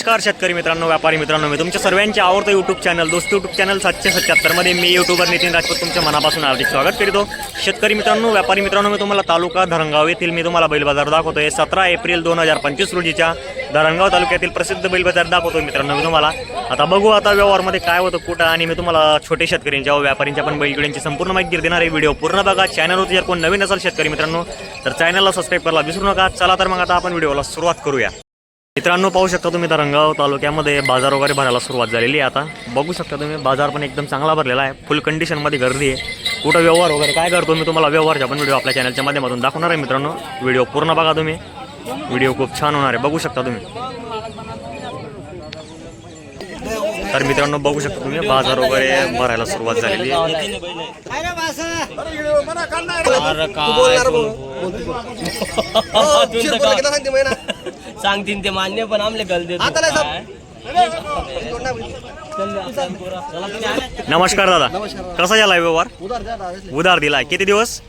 नमस्कार शेतकरी मित्रांनो व्यापारी मित्रांनो मी तुमच्या सर्वांचे आवडतं यूट्यूब चॅनल दोस्त यूट्यूब चॅनल सातशे सत्याहत्तरमध्ये मी यूट्यूबर नितीन राजपूत तुमच्या मनापासून हार्दिक स्वागत करीतो. शेतकरी मित्रांनो व्यापारी मित्रांनो मी तुम्हाला तालुका धरणगाव येथील मी तुम्हाला बैल बाजार दाखवतोय. सतरा एप्रिल दोन हजार पंचवीस रोजीच्या धरणगाव तालुक्यातील प्रसिद्ध बैल बाजार दाखवतोय मित्रांनो मी तुम्हाला. आता बघू आता व्यवहारमध्ये काय होतं कुठं आणि मी तुम्हाला छोटे शेतकऱ्यांच्या व्यापाऱ्यांच्या पण बैलजोड्यांची संपूर्ण माहिती देणार आहे. व्हिडिओ पूर्ण बघा. चॅनलवरती जर कोण नवीन असेल शेतकरी मित्रांनो तर चॅनलला सबस्क्राईब करायला विसरू नका. चला तर मग आता आपण व्हिडिओला सुरुवात करूया. मित्रांनो पाहू शकता तुम्ही धरणगाव तालुक्यामध्ये बाजार वगैरे भरायला सुरुवात झालेली आहे आता. बघू शकता तुम्ही बाजार पण एकदम चांगला भरलेला आहे. फुल कंडिशनमध्ये गर्दी आहे. कुठं व्यवहार वगैरे काय करतो मी तुम्हाला व्यवहारच्या पण व्हिडिओ आपल्या चॅनलच्या माध्यमातून दाखवणार आहे मित्रांनो. व्हिडिओ पूर्ण बघा तुम्ही. व्हिडिओ खूप छान होणार आहे. बघू शकता तुम्ही. तर मित्रांनो बघू शकता तुम्ही बाजार वगैरे भरायला सुरुवात झालेली आहे. सांगतील ते मान्य पण आमले गल देतो. काय? नमस्कार दादा. कसा झाला व्यवहार? उधार द्या दादा. उधार दिलाय. किती दिवस?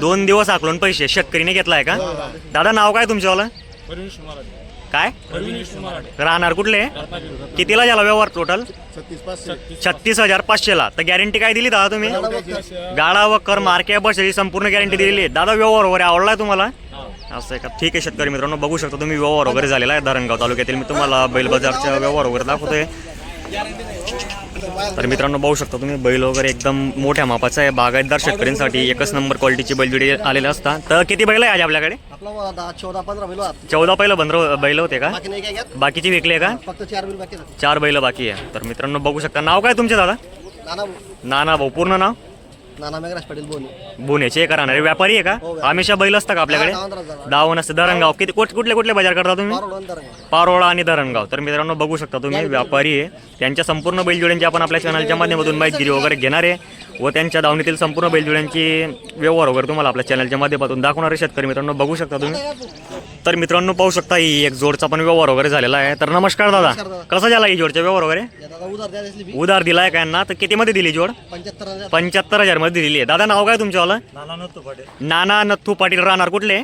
दोन दिवस आकलून पैसे. शेतकरीने घेतलाय का? दादा. नाव काय तुमच्यावालं? काय? राहणार कुठले? कितीला झाला व्यवहार टोटल छत्तीस हजार पाचशेला. तर गॅरंटी काय दिली दादा तुम्ही? गाडा व कर. मार्के बस याची संपूर्ण गॅरंटी दिलेली आहे. दादा व्यवहार वगैरे आवडलाय तुम्हाला? असं आहे का ठीक आहे शेतकरी मित्रांनो बघू शकता तुम्ही व्यवहार वगैरे झालेला आहे धरणगाव तालुक्यातील. मी तुम्हाला बैल बाजारचा व्यवहार वगैरे दाखवतोय. तर मित्रांनो बघू शकता तुम्ही बैल वगैरे एकदम मोठ्या मापाचा आहे. बागायतदार शेतकऱ्यांसाठी एकच नंबर क्वालिटीची बैलजोडी आलेले असतात तर किती बैल आहे आज आपल्याकडे? चौदा पंधरा बैल आहात. चौदा पहिलं बंदर बैल होते का? बाकीची विकले का? फक्त चार बैल बाकी. चार बैल बाकी आहे. तर मित्रांनो बघू शकता. नाव काय तुमचे दादा? नाना भाऊ पूर्ण नाव? नाना मेघराज पाटील का राहणारे व्यापारी आहे हो, का हमेशा बैल असता का आपल्याकडे. दावण असतं. धरणगाव किती कुठ- कुठले कुठले बाजार करता तुम्ही. पारोळा आणि धरणगाव तर मित्रांनो बघू शकता तुम्ही व्यापारी आहे. त्यांच्या संपूर्ण बैलजोड्यांची आपण आपल्या चॅनलच्या माध्यमातून माहिती वगैरे घेणार आहे. व त्यांच्या दावणीतील संपूर्ण बैलजोड्यांची व्यवहार वगैरे तुम्हाला आपल्या चॅनलच्या माध्यमातून दाखवणार शेतकरी मित्रांनो. बघू शकता तुम्ही. तर मित्रांनो पाहू शकता ही एक जोडचा पण व्यवहार वगैरे झालेला आहे. तर नमस्कार दादा. कसा झाला ही जोडचा व्यवहार वगैरे? उधार द्या दिसली बी. उधार दिलाय का यांना? तर कितीमध्ये दिली जोड? पंच्याहत्तर हजार. पंच्याहत्तर हजार मध्ये दिली आहे. दादा नाव काय तुमच्यावालं? नाना नथू पाटील. राहणार कुठले.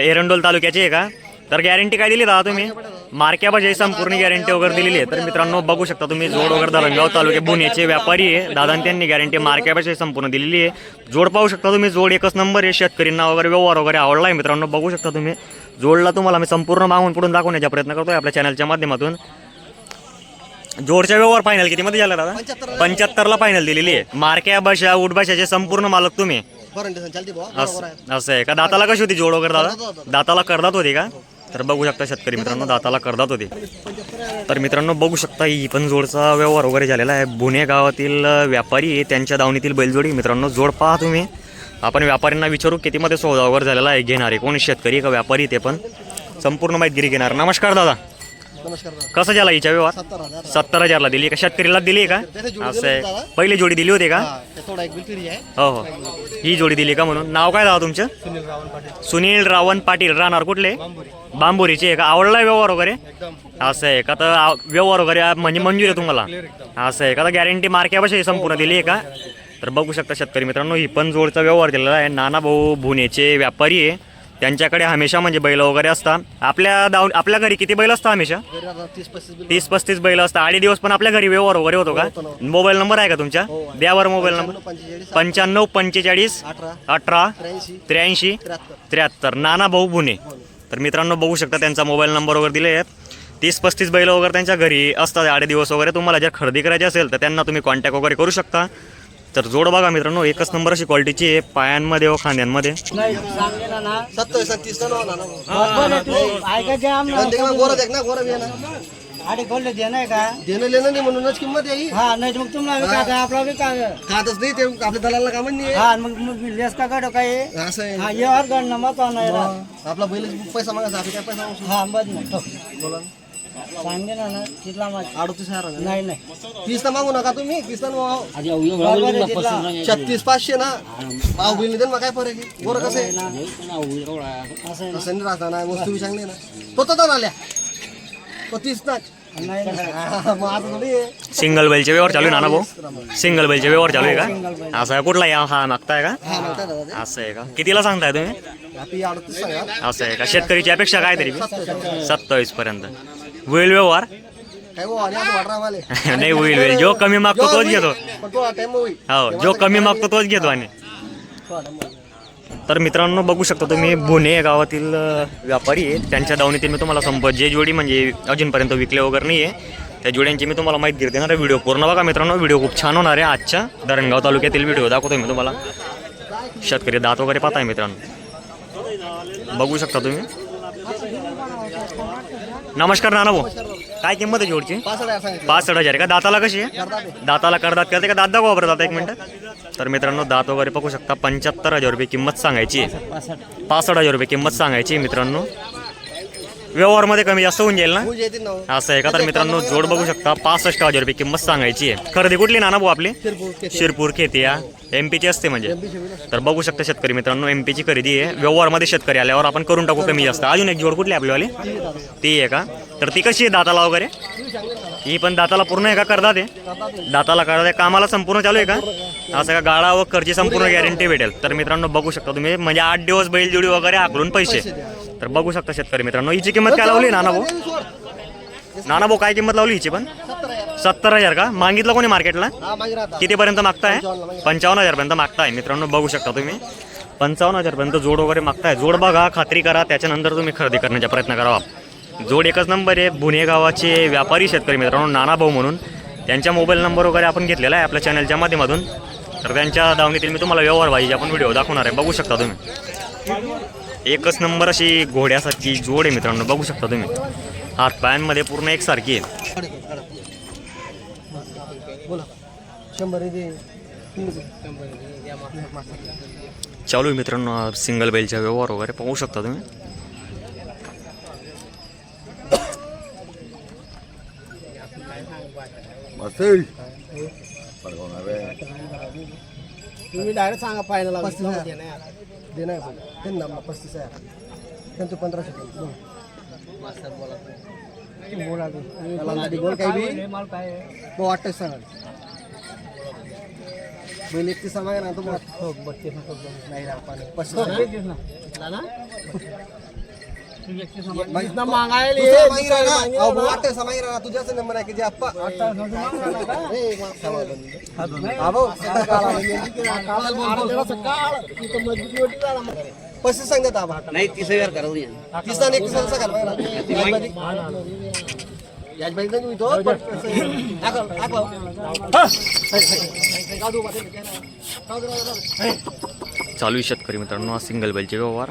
एरंडोल तालुक्याचे आहे का? तर गॅरंटी काय दिली दादा तुम्ही? मार्क्या भाजी संपूर्ण गॅरंटी वगैरे दिलेली आहे. तर मित्रांनो बघू शकता तुम्ही जोड वगैरे धरणगाव तालुके बुनेचे व्यापारी आहे. दादांनी त्यांनी गॅरंटी मार्क्या भाजी संपूर्ण दिलेली आहे. जोड पाहू शकता तुम्ही जोड एकच नंबर आहे. शेतकरींना वगैरे व्यवहार वगैरे आवडला आहे मित्रांनो बघू शकता तुम्ही. जोडला तुम्हाला मी संपूर्ण मागून पुढून दाखवण्याचा प्रयत्न करतोय आपल्या चॅनलच्या माध्यमातून. जोडच्या व्यवहार फायनल कितीमध्ये झाला दादा? पंच्याहत्तर पंच्याहत्तरला फायनल दिलेली आहे. मार्क्या भाषा उडभाषाचे संपूर्ण मालक तुम्ही. चालते बुवा. बरोबर आहे. असं असं आहे का? दाताला कशी होती जोड वगैरे दादा? दाताला करदात होती का? तर बघू शकता शेतकरी मित्रांनो दाताला. करदात होती. तर मित्रांनो बघू शकता ही पण जोडचा व्यवहार वगैरे झालेला आहे. पुणे गावातील व्यापारी आहे. त्यांच्या दावणीतील बैलजोडी. मित्रांनो जोड पहा तुम्ही. आपण व्यापाऱ्यांना विचारू कितीमध्ये सौदा वगैरे झालेला आहे घेणारे? कोणी शेतकरी का व्यापारी ते पण? संपूर्ण माहितीगिरी घेणार. नमस्कार दादा. कसं झाला हिच्या व्यवहार? सत्तर हजार. सत्तर हजारला दिली का? शेतकरीला दिली का? असं आहे. पहिली जोडी दिली होती का? हा, हो हो. जोडी दिली का म्हणून? नाव काय दादा तुमचं? सुनील रावण पाटील. सुनील रावण पाटील. राहणार कुठले? बांबुरी. बांबोरीचे का? आवडला व्यवहार वगैरे? असं आहे का? तर व्यवहार वगैरे म्हणजे मंजूर आहे तुम्हाला? असं आहे का? तर गॅरंटी मार्क्यापाशी संपूर्ण दिली आहे का? तर बघू शकता शेतकरी मित्रांनो ही पण जोडचा व्यवहार दिलेला आहे. नाना भाऊ भुनेचे व्यापारी आहे. त्यांच्याकडे हमेशा म्हणजे बैल वगैरे असतात. आपल्या दाव आपल्या घरी किती बैल असतात हमेशा? तीस पस्तीस बिल असतात. आडी दिवस पण आपल्या घरी व्यवहार वगैरे होतो का? मोबाईल नंबर आहे का तुमच्या हो. द्यावर मोबाईल नंबर. पंच्याण्णव पंचेचाळीस अठरा त्र्याऐंशी त्र्याहत्तर. नाना भाऊ बुने तर मित्रांनो बघू शकता त्यांचा मोबाईल नंबर वगैरे दिले आहेत. तीस पस्तीस बैल वगैरे त्यांच्या घरी असतात आडे दिवस वगैरे. तुम्हाला जर खरेदी करायची असेल तर त्यांना तुम्ही कॉन्टॅक्ट वगैरे करू शकता. तर जोड बघा मित्रांनो एकच नंबर अशी क्वालिटीची आहे पायांमध्ये व खांद्यांमध्ये. आहे का? देणं लेणं नाही म्हणूनच किंमत आहे ही. हा नाही तर मग तुम्हाला बी काय आपला बी काय? खातच नाही ते आपल्या दलाला कामच नाही आहे. हा मग मग मी लेस का काढो काय? असं आहे. हा. हा, आपला बैल पैसा मागायचा आपण काय पैसा मागू शकतो? हा बस ना. तो बोला ना. सांगे ना ना तिथला माझ अडतीस हजार ना. नाही नाही. तीस तर मागू नका तुम्ही तीस तर मागू. बरोबर आहे तिथला. छत्तीस पाचशे ना? भाव बिल नाही काय फरक आहे? गोरं कसं आहे? असं आहे ना. असं नाही राहता ना वस्तू बी चांगली आहे ना. तो तर आल्या. तो तीस ना नाही नाही. हा, मग आता थोडी आहे. सिंगल बैलचे व्यवहार चालू आहे नाना भाऊ? सिंगल बैलचे व्यवहार चालू आहे का? असं आहे कुठला या? हा मागताय का? हा, ते. असं आहे का? कितीला सांगताय तुम्ही? आपली अडतीस सांगा. असं आहे का? शेतकरीची अपेक्षा काय तरी? सत्तावीस पर्यंत. होईल व्यवहार? काय हो आणि असं वाटणार मला नाही होईल होईल जो कमी मागतो तोच घेतो. पण थोडा टाइम होईल हो जो कमी मागतो तोच घेतो आणि थोडा time होईल. तर मित्रांनो बघू शकता तुम्ही भुणे या गावातील अ, व्यापारी आहेत. त्यांच्या दावणीतील मी तुम्हाला संप जे जोडी म्हणजे अजूनपर्यंत विकले वगैरे नाही आहे त्या जोड्यांची मी तुम्हाला माहिती घेते देणार आहे. व्हिडिओ पूर्ण बघा मित्रांनो. व्हिडिओ खूप छान होणार आहे आजच्या. धरणगाव तालुक्यातील व्हिडिओ दाखवतो मी तुम्हाला. शेतकरी दात वगैरे पाहताय मित्रांनो. बघू शकता तुम्ही. नमस्कार नाना भाऊ. काय किंमत आहे जोडची? पाच हजार का? दाताला कशी आहे. दाताला करदात करते का? बरं दाता एक मिनटं. तर मित्रांनो दात वगैरे बघू शकता. पंच्याहत्तर हजार रुपये किंमत सांगायची आहे. पासष्ट. हजार रुपये किंमत सांगायची मित्रांनो. व्यवहारमध्ये कमी जास्त होऊन जाईल ना? ना हो. असं आहे का? तर मित्रांनो जोड बघू शकता. पासष्ट हजार रुपये किंमत सांगायची आहे. खरेदी कुठली नाना भाऊ आपली? शिरपूर, केती. शिरपूर खेती या एम पीची असते म्हणजे. एमपी शिबिर. तर बघू शकता शेतकरी मित्रांनो एम पीची खरेदी आहे. व्यवहारमध्ये शेतकरी आल्यावर आपण करून टाकू कमी जास्त. अजून एक जोड कुठली आपलीवाली ती आहे का? तर ती कशी आहे दाताला वगैरे? ही पण दाताला पूर्ण आहे का? करतात ते. दाताला करतात कामाला संपूर्ण चालू आहे का? असं का गाळा व खर्ची संपूर्ण गॅरंटी भेटेल. तर मित्रांनो बघू शकता तुम्ही. म्हणजे आठ दिवस बैलजोडी वगैरे आकलून पैसे. तर बघू शकता शेतकरी मित्रांनो हिची किंमत काय लावली नाना भाऊ नाना भाऊ काय किंमत लावली हिची पण? सत्तर हजार. का? मागितलं कोणी मार्केटला कितीपर्यंत मागताय. पंचावन्न हजारपर्यंत मागताय. मित्रांनो बघू शकता तुम्ही. पंचावन्न हजारपर्यंत जोड वगैरे मागताय. जोड बघा खात्री करा. त्याच्यानंतर तुम्ही खरेदी करण्याचा प्रयत्न करावा जोड एकच नंबर आहे. पुणे गावाचे व्यापारी शेतकरी मित्रांनो नाना भाऊ म्हणून. त्यांच्या मोबाईल नंबर वगैरे आपण घेतलेला आहे आपल्या चॅनलच्या माध्यमातून. तर त्यांच्या दावणीतील मी तुम्हाला व्यवहार पाहिजे आपण व्हिडिओ दाखवणार आहे. बघू शकता तुम्ही. एकच नंबर अशी घोड्यासारखी जोड आहे मित्रांनो बघू शकता तुम्ही. हात पायांमध्ये पूर्ण एकसारखी आहे. चालू आहे मित्रांनो सिंगल बेलच्या व्यवहार वगैरे पाहू शकता तुम्ही. तुम्ही डायरेक्ट सांगा फायनल पस्तीस हजार दे नाही पण त्यांना पस्तीस हजार. त्यांचं पंधराशे रुपये. बोल. बोला बोल काही बी. मग वाटतं सांगा बैल मागे ना तो मग हो नाही पाणी. पस्तीस ना. तुझ्याच नंबर आहे की जे आप्पा. हा. पस्तीस सांगतात आबा. नाही तीस हजार करा तीस आणि एकतीस हजार सांगा दे. चालू आहे शेतकरी मित्रांनो हा सिंगल बेलचे व्यवहार.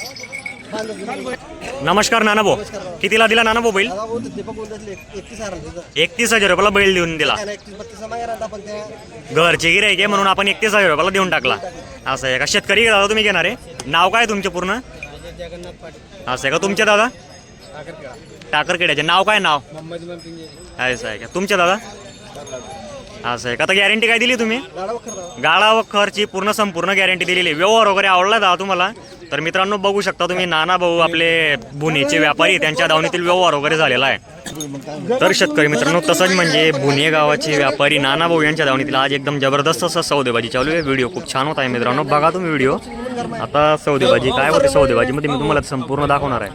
नमस्कार नाना भाऊ कितीला दिला नाना भाऊ बैल एकतीस हजार रुपयाला बैल देऊन दिला. घरचे गिरायक आहे म्हणून आपण एकतीस हजार रुपयाला देऊन टाकला. असं आहे का? शेतकरी दादा तुम्ही घेणार आहे? नाव काय तुमचे पूर्ण? असं आहे का? तुमचे दादा? टाकरखेड्याचे. नाव काय नाव? असं आहे का? तुमचे दादा? असं आहे. का आता गॅरंटी काय दिली तुम्ही? गाळा व पूर्ण संपूर्ण गॅरंटी दिलेली. आहे. व्यवहार वगैरे आवडला दादा तुम्हाला? तर मित्रांनो बघू शकता तुम्ही नाना भाऊ आपले बुनेचे व्यापारी त्यांच्या दावणीतील व्यवहार वगैरे झालेला आहे. तर शेतकरी मित्रांनो तसंच म्हणजे बुने गावाचे व्यापारी नाना भाऊ यांच्या दावणीतील आज एकदम जबरदस्त असं सौदेबाजी चालू आहे. व्हिडिओ खूप छान होत आहे मित्रांनो. बघा तुम्ही व्हिडिओ. आता सौदेबाजी काय होते? सौदेबाजीमध्ये मी तुम्हाला संपूर्ण दाखवणार आहे.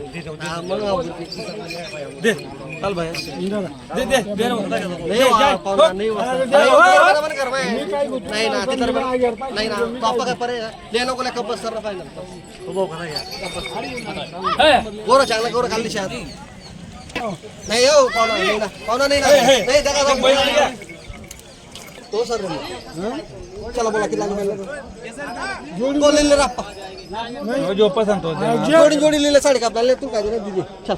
मग हा, नाही वा, पाहुणा, नाही वा. नाही वा, बरोबर कर बाय. नाही ना ते तर बरं. नाही ना तो आपला काय पर्याय आहे? ले नको ले कब्बस सर फायनल गोरं चांगला गोरं खाल्ली शात नाही हो पाहुणा नाही ना. नाही ना. नाही. तो सर चला बोला किती लागलं राप्पा जोडी जोडी लिहिले साडे का आपल्याला तू काय दिलं दिदी चल.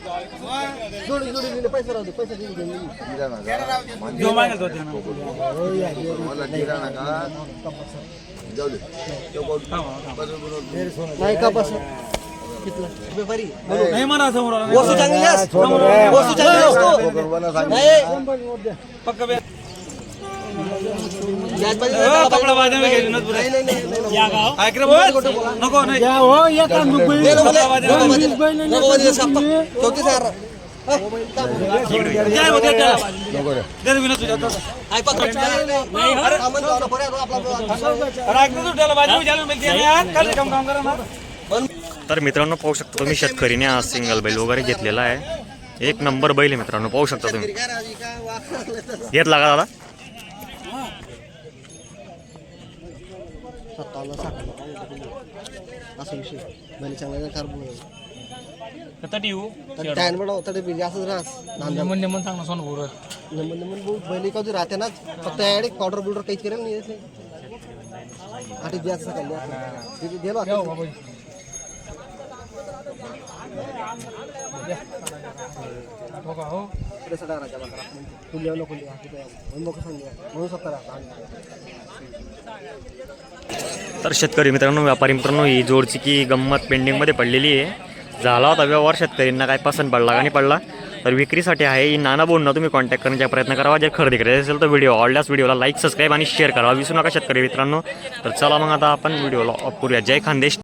जोडी जोडी लिहिले पैसे राहू दे पैसे दिले नाही का बस? कितला? व्यापारी. म्हणून. नाही म्हणा समोर आला. वस्तू चांगली आहेस? वस्तू चांगली असतो नाही. पक्का बे- कपडा बोल. नको नाही काय होते त्याला? दे रे विनोद तुझ्या हातात. अरे तू, त्याला बाजू यार. काल काम काम करा ना. तर मित्रांनो पाहू शकता तुम्ही शेतकरीने हा सिंगल बैल वगैरे घेतलेला आहे एक नंबर बैल आहे मित्रांनो पाहू शकता तुम्ही घेतला का दादा सत्तावन्न, साठावन्न, असा विषय. बैल चांगला कार बोलू. तर टायन बडा तरी बिल असंच राहस. नेमन नेमन सांग ना सोनं बोर नंबर नंबर बहुत बैल का राहते ना फक्त याकडे पावडर बिल्डर काहीच करेल नाही आठ द्यायचं सकाळी दिलो म्हणून तर शेतकरी मित्रांनो व्यापारी मित्रांनो ही जोडची की गंमत पेंडिंगमध्ये पडलेली आहे. झाला होता व्यवहार शेतकरींना काय पसंत पडला का नाही पडला? तर विक्रीसाठी आहे ही नाना बोलणं तुम्ही कॉन्टॅक्ट करण्याचा प्रयत्न करावा जर खरेदी करायचं असेल तर व्हिडिओ आवडल्यास व्हिडिओला लाईक सबस्क्राईब आणि शेअर करा. विसरू नका शेतकरी मित्रांनो. तर चला मग आता आपण व्हिडिओला ऑफ करूया. जय खानदेश.